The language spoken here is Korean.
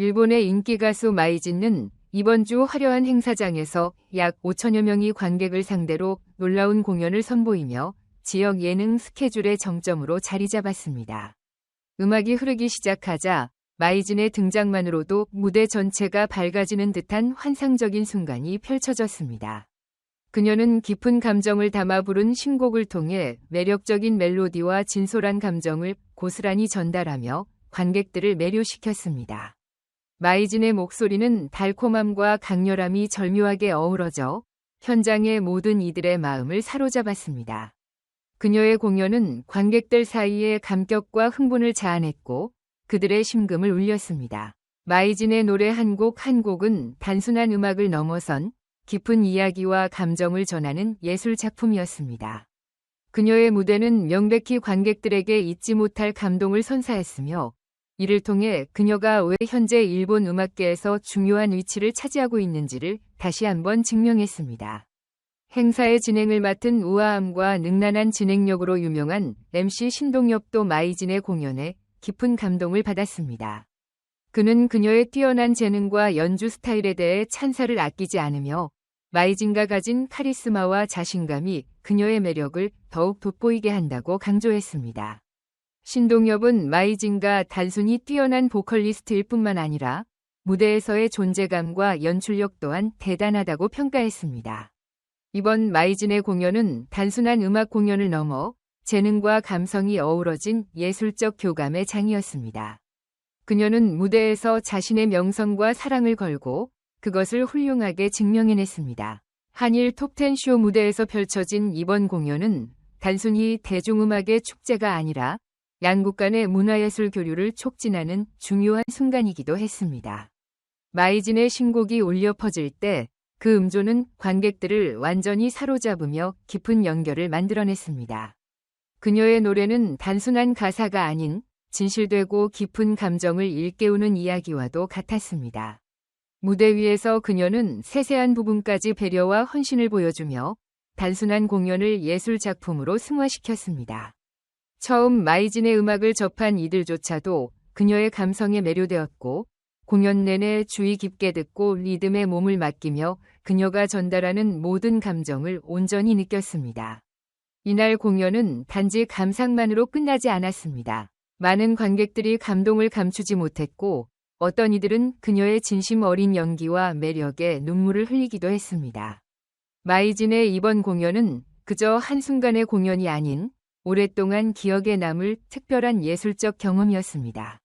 일본의 인기 가수 마이진은 이번 주 화려한 행사장에서 약 5천여 명의 관객을 상대로 놀라운 공연을 선보이며 지역 예능 스케줄의 정점으로 자리 잡았습니다. 음악이 흐르기 시작하자 마이진의 등장만으로도 무대 전체가 밝아지는 듯한 환상적인 순간이 펼쳐졌습니다. 그녀는 깊은 감정을 담아 부른 신곡을 통해 매력적인 멜로디와 진솔한 감정을 고스란히 전달하며 관객들을 매료시켰습니다. 마이진의 목소리는 달콤함과 강렬함이 절묘하게 어우러져 현장의 모든 이들의 마음을 사로잡았습니다. 그녀의 공연은 관객들 사이에 감격과 흥분을 자아냈고 그들의 심금을 울렸습니다. 마이진의 노래 한 곡 한 곡은 단순한 음악을 넘어선 깊은 이야기와 감정을 전하는 예술 작품이었습니다. 그녀의 무대는 명백히 관객들에게 잊지 못할 감동을 선사했으며 이를 통해 그녀가 왜 현재 일본 음악계에서 중요한 위치를 차지하고 있는지를 다시 한번 증명했습니다. 행사의 진행을 맡은 우아함과 능란한 진행력으로 유명한 MC 신동엽도 마이진의 공연에 깊은 감동을 받았습니다. 그는 그녀의 뛰어난 재능과 연주 스타일에 대해 찬사를 아끼지 않으며 마이진가 가진 카리스마와 자신감이 그녀의 매력을 더욱 돋보이게 한다고 강조했습니다. 신동엽은 마이진가 단순히 뛰어난 보컬리스트일 뿐만 아니라 무대에서의 존재감과 연출력 또한 대단하다고 평가했습니다. 이번 마이진의 공연은 단순한 음악 공연을 넘어 재능과 감성이 어우러진 예술적 교감의 장이었습니다. 그녀는 무대에서 자신의 명성과 사랑을 걸고 그것을 훌륭하게 증명해냈습니다. 한일 톱텐 쇼 무대에서 펼쳐진 이번 공연은 단순히 대중음악의 축제가 아니라 양국 간의 문화예술 교류를 촉진하는 중요한 순간이기도 했습니다. 마이진의 신곡이 울려 퍼질 때 그 음조는 관객들을 완전히 사로잡으며 깊은 연결을 만들어냈습니다. 그녀의 노래는 단순한 가사가 아닌 진실되고 깊은 감정을 일깨우는 이야기와도 같았습니다. 무대 위에서 그녀는 세세한 부분까지 배려와 헌신을 보여주며 단순한 공연을 예술 작품으로 승화시켰습니다. 처음 마이진의 음악을 접한 이들조차도 그녀의 감성에 매료되었고 공연 내내 주의 깊게 듣고 리듬에 몸을 맡기며 그녀가 전달하는 모든 감정을 온전히 느꼈습니다. 이날 공연은 단지 감상만으로 끝나지 않았습니다. 많은 관객들이 감동을 감추지 못했고 어떤 이들은 그녀의 진심 어린 연기와 매력에 눈물을 흘리기도 했습니다. 마이진의 이번 공연은 그저 한순간의 공연이 아닌 오랫동안 기억에 남을 특별한 예술적 경험이었습니다.